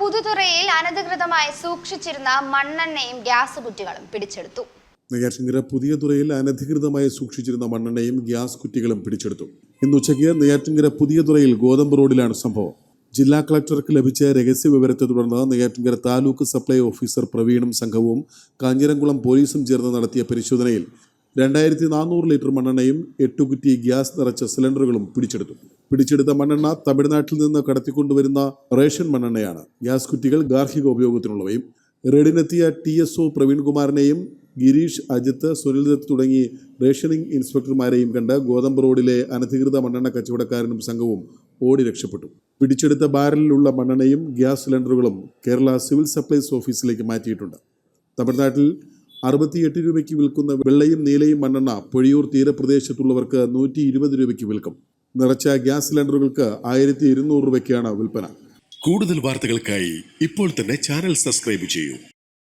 പുതുതുറയിൽ അനധികൃതമായി സൂക്ഷിച്ചിരുന്ന മണ്ണെണ്ണയും ഗ്യാസ് കുറ്റികളും പിടിച്ചെടുത്തു. നെയ്യാറ്റിൻകര പുതിയ തുറയിൽ അനധികൃതമായി സൂക്ഷിച്ചിരുന്ന മണ്ണെണ്ണയും ഗ്യാസ് കുറ്റികളും പിടിച്ചെടുത്തു. ഇന്ന് ഉച്ചയ്ക്ക് നെയ്യാറ്റിൻകര പുതിയ തുറയിൽ ഗോതമ്പ് റോഡിലാണ് സംഭവം. ജില്ലാ കളക്ടർക്ക് ലഭിച്ച രഹസ്യ വിവരത്തെ തുടർന്ന് നെയ്യാറ്റിൻകര താലൂക്ക് സപ്ലൈ ഓഫീസർ പ്രവീണും സംഘവും കാഞ്ഞിരംകുളം പോലീസും ചേർന്ന് നടത്തിയ പരിശോധനയിൽ രണ്ടായിരത്തി നാനൂറ് ലിറ്റർ മണ്ണെണ്ണയും എട്ട് കുറ്റി ഗ്യാസ് നിറച്ച സിലിണ്ടറുകളും പിടിച്ചെടുത്തു. പിടിച്ചെടുത്ത മണ്ണെണ്ണ തമിഴ്നാട്ടിൽ നിന്ന് കടത്തിക്കൊണ്ടുവരുന്ന റേഷൻ മണ്ണെണ്ണയാണ്. ഗ്യാസ് കുറ്റികൾ ഗാർഹിക ഉപയോഗത്തിനുള്ളവയും റെഡിനെത്തിയ ടി എസ് ഒ പ്രവീൺകുമാറിനെയും ഗിരീഷ് അജിത്ത് സുനിൽ ദത്ത് തുടങ്ങി റേഷനിംഗ് ഇൻസ്പെക്ടർമാരെയും കണ്ട് ഗോതമ്പ് റോഡിലെ അനധികൃത മണ്ണെണ്ണ കച്ചവടക്കാരനും സംഘവും ഓടി രക്ഷപ്പെട്ടു. പിടിച്ചെടുത്ത ബാരലിലുള്ള മണ്ണെണ്ണയും ഗ്യാസ് സിലിണ്ടറുകളും കേരള സിവിൽ സപ്ലൈസ് ഓഫീസിലേക്ക് മാറ്റിയിട്ടുണ്ട്. തമിഴ്നാട്ടിൽ അറുപത്തിയെട്ട് രൂപയ്ക്ക് വിൽക്കുന്ന വെള്ളയും നീലയും മണ്ണെണ്ണ പൊഴിയൂർ തീരപ്രദേശത്തുള്ളവർക്ക് നൂറ്റി ഇരുപത് രൂപയ്ക്ക് വിൽക്കും. നിറച്ച ഗ്യാസ് സിലിണ്ടറുകൾക്ക് ആയിരത്തി ഇരുന്നൂറ് രൂപയ്ക്കാണ് വിൽപ്പന. കൂടുതൽ വാർത്തകൾക്കായി ഇപ്പോൾ തന്നെ ചാനൽ സബ്സ്ക്രൈബ് ചെയ്യൂ.